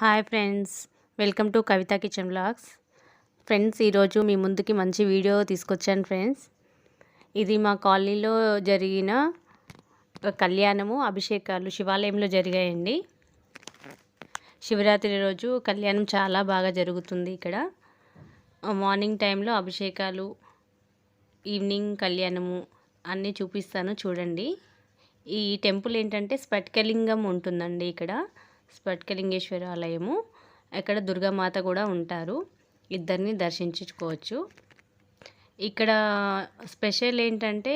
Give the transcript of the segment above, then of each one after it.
Hi friends welcome to Kavitha kitchen blogs. Friends ఈరోజు మీ ముందుకి మంచి వీడియో తీసుకొచ్చాను ఫ్రెండ్స్. ఇది మా కాలనీలో జరిగిన కళ్యాణము అభిషేకాలు శివాలయంలో జరిగాయండి. శివరాత్రి రోజు కళ్యాణం చాలా బాగా జరుగుతుంది ఇక్కడ. మార్నింగ్ టైంలో అభిషేకాలు ఈవినింగ్ కళ్యాణము అన్నీ చూపిస్తాను చూడండి. ఈ టెంపుల్ ఏంటంటే స్ఫటికలింగం ఉంటుందండి ఇక్కడ. స్ఫటికలింగేశ్వర ఆలయము. అక్కడ దుర్గామాత కూడా ఉంటారు. ఇద్దరిని దర్శించుకోవచ్చు. ఇక్కడ స్పెషల్ ఏంటంటే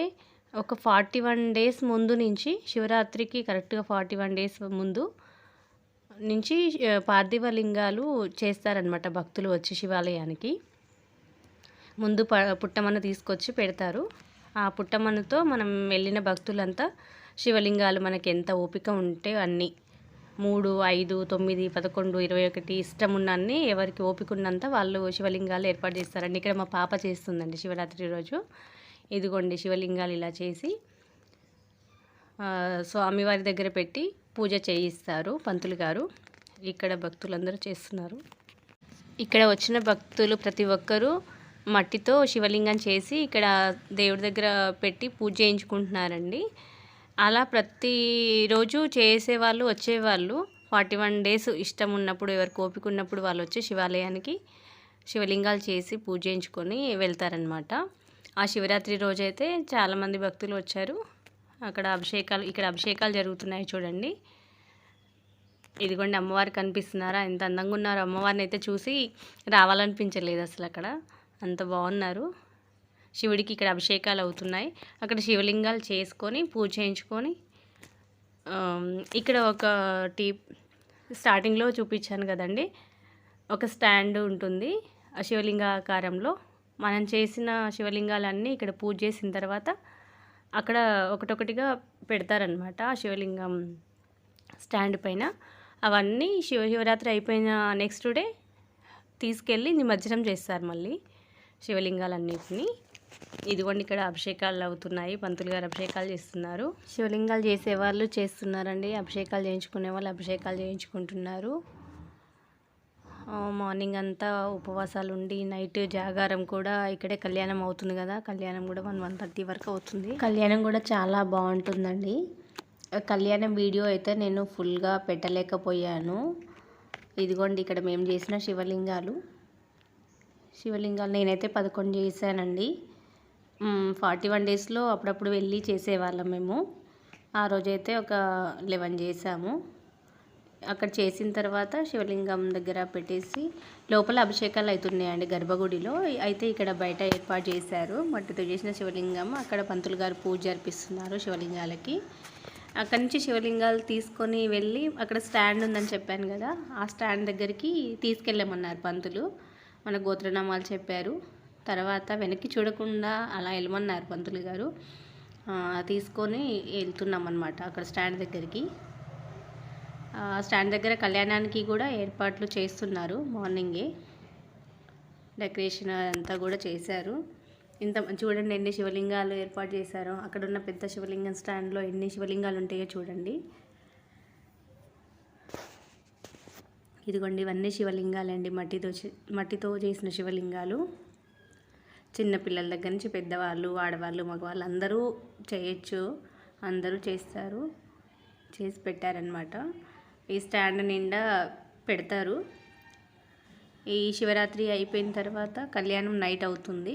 ఒక ఫార్టీ వన్ డేస్ ముందు నుంచి శివరాత్రికి కరెక్ట్గా ఫార్టీ వన్ డేస్ ముందు నుంచి పార్థివ లింగాలు చేస్తారనమాట భక్తులు వచ్చి శివాలయానికి. ముందు ప పుట్టమన్న తీసుకొచ్చి పెడతారు. ఆ పుట్టమన్నతో మనం వెళ్ళిన భక్తులంతా శివలింగాలు మనకి ఎంత ఓపిక ఉంటే అన్నీ మూడు ఐదు తొమ్మిది పదకొండు ఇరవై ఒకటి ఇష్టం ఉన్నన్ని ఎవరికి ఓపిక ఉన్నంత వాళ్ళు శివలింగాలు ఏర్పాటు చేస్తారండి. ఇక్కడ మా పాప చేస్తుందండి శివరాత్రి రోజు. ఇదిగోండి శివలింగాలు ఇలా చేసి స్వామివారి దగ్గర పెట్టి పూజ చేయిస్తారు పంతులు గారు. ఇక్కడ భక్తులందరూ చేస్తున్నారు. ఇక్కడ వచ్చిన భక్తులు ప్రతి ఒక్కరూ మట్టితో శివలింగం చేసి ఇక్కడ దేవుడి దగ్గర పెట్టి పూజ చేయించుకుంటున్నారండి. అలా ప్రతిరోజు చేసేవాళ్ళు వచ్చేవాళ్ళు. ఫార్టీ వన్ డేస్ ఇష్టం ఉన్నప్పుడు ఎవరికి ఓపిక ఉన్నప్పుడు వాళ్ళు వచ్చి శివాలయానికి శివలింగాలు చేసి పూజించుకొని వెళ్తారనమాట ఆ శివరాత్రి రోజైతే చాలామంది భక్తులు వచ్చారు. అక్కడ అభిషేకాలు ఇక్కడ అభిషేకాలు జరుగుతున్నాయి చూడండి. ఇదిగోండి అమ్మవారు కనిపిస్తున్నారా? ఎంత అందంగా ఉన్నారో అమ్మవారిని అయితే చూసి రావాలనిపించలేదు అసలు అక్కడ. అంత బాగున్నారు. శివుడికి ఇక్కడ అభిషేకాలు అవుతున్నాయి. అక్కడ శివలింగాలు చేసుకొని పూజ చేయించుకొని ఇక్కడ ఒక టీ స్టార్టింగ్లో చూపించాను కదండి. ఒక స్టాండ్ ఉంటుంది ఆ శివలింగాకారంలో. మనం చేసిన శివలింగాలన్నీ ఇక్కడ పూజ చేసిన తర్వాత అక్కడ ఒకటొకటిగా పెడతారనమాట ఆ శివలింగం స్టాండ్ పైన. అవన్నీ శివ శివరాత్రి అయిపోయిన నెక్స్ట్ డే తీసుకెళ్ళి నిమజ్జనం చేస్తారు మళ్ళీ శివలింగాలన్నింటినీ. ఇదిగోండి ఇక్కడ అభిషేకాలు అవుతున్నాయి. పంతులు గారు అభిషేకాలు చేస్తున్నారు. శివలింగాలు చేసేవాళ్ళు చేస్తున్నారండి. అభిషేకాలు చేయించుకునే వాళ్ళు అభిషేకాలు చేయించుకుంటున్నారు. మార్నింగ్ అంతా ఉపవాసాలు ఉండి నైట్ జాగారం కూడా ఇక్కడే కళ్యాణం అవుతుంది కదా. కళ్యాణం కూడా వన్ వన్ థర్టీ వరకు అవుతుంది. కళ్యాణం కూడా చాలా బాగుంటుందండి. కళ్యాణం వీడియో అయితే నేను ఫుల్గా పెట్టలేకపోయాను. ఇదిగోండి ఇక్కడ మేము చేసిన శివలింగాలు. శివలింగాలు నేనైతే పదకొండు చేశానండి. ఫార్టీ వన్ డేస్లో అప్పుడప్పుడు వెళ్ళి చేసేవాళ్ళం మేము. ఆ రోజైతే ఒక లెవెన్ చేసాము. అక్కడ చేసిన తర్వాత శివలింగం దగ్గర పెట్టేసి లోపల అభిషేకాలు అవుతున్నాయండి గర్భగుడిలో. అయితే ఇక్కడ బయట ఏర్పాటు చేశారు. మట్టితో చేసిన శివలింగం అక్కడ పంతులు గారు పూజ జరిపిస్తున్నారు శివలింగాలకి. అక్కడి నుంచి శివలింగాలు తీసుకొని వెళ్ళి అక్కడ స్టాండ్ ఉందని చెప్పాను కదా ఆ స్టాండ్ దగ్గరికి తీసుకెళ్ళమన్నారు పంతులు. మన గోత్రనామాలు చెప్పారు. తర్వాత వెనక్కి చూడకుండా అలా వెళ్ళమన్నారు పంతులు గారు. తీసుకొని వెళ్తున్నాం అనమాట అక్కడ స్టాండ్ దగ్గరికి. స్టాండ్ దగ్గర కళ్యాణానికి కూడా ఏర్పాట్లు చేస్తున్నారు మార్నింగే. డెకరేషన్ అంతా కూడా చేశారు. ఇంత చూడండి ఎన్ని శివలింగాలు ఏర్పాటు చేశారో. అక్కడ ఉన్న పెద్ద శివలింగం స్టాండ్లో ఎన్ని శివలింగాలు ఉంటాయో చూడండి. ఇదిగోండి ఇవన్నీ శివలింగాలండి. మట్టితో మట్టితో చేసిన శివలింగాలు. చిన్నపిల్లల దగ్గర నుంచి పెద్దవాళ్ళు ఆడవాళ్ళు మగవాళ్ళు అందరూ చేయొచ్చు. అందరూ చేస్తారు. చేసి పెట్టారనమాట ఈ స్టాండ్ నిండా పెడతారు. ఈ శివరాత్రి అయిపోయిన తర్వాత కళ్యాణం నైట్ అవుతుంది.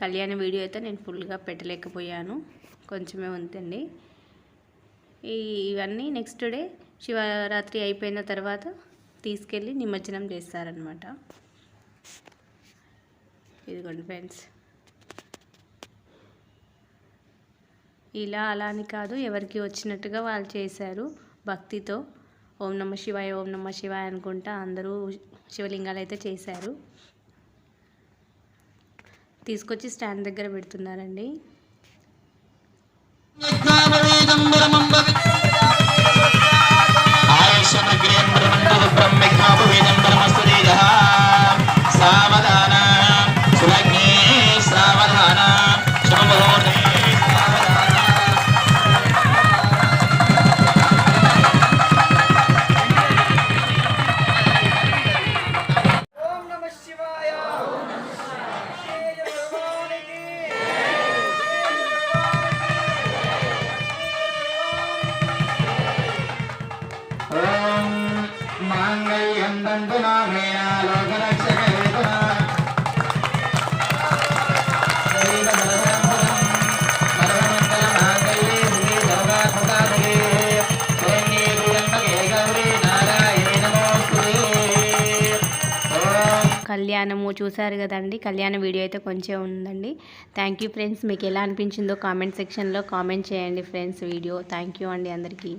కళ్యాణ వీడియో అయితే నేను ఫుల్గా పెట్టలేకపోయాను. కొంచెమే ఉందండి. ఈ ఇవన్నీ నెక్స్ట్ డే శివరాత్రి అయిపోయిన తర్వాత తీసుకెళ్ళి నిమజ్జనం చేస్తారనమాట ఇదిగోండి ఫ్రెండ్స్ ఇలా అలా అని కాదు ఎవరికి వచ్చినట్టుగా వాళ్ళు చేశారు భక్తితో ఓం నమ శివాయ ఓం నమ శివాయ అనుకుంటా అందరూ శివలింగాలు అయితే చేశారు తీసుకొచ్చి స్టాండ్ దగ్గర పెడుతున్నారండి కళ్యాణము చూసారు కదండి. కళ్యాణ వీడియో అయితే కొంచెం ఉందండి. థ్యాంక్ యూ ఫ్రెండ్స్ మీకు ఎలా అనిపించిందో కామెంట్ సెక్షన్లో కామెంట్ చేయండి ఫ్రెండ్స్ వీడియో. థ్యాంక్ యూ అండి అందరికీ.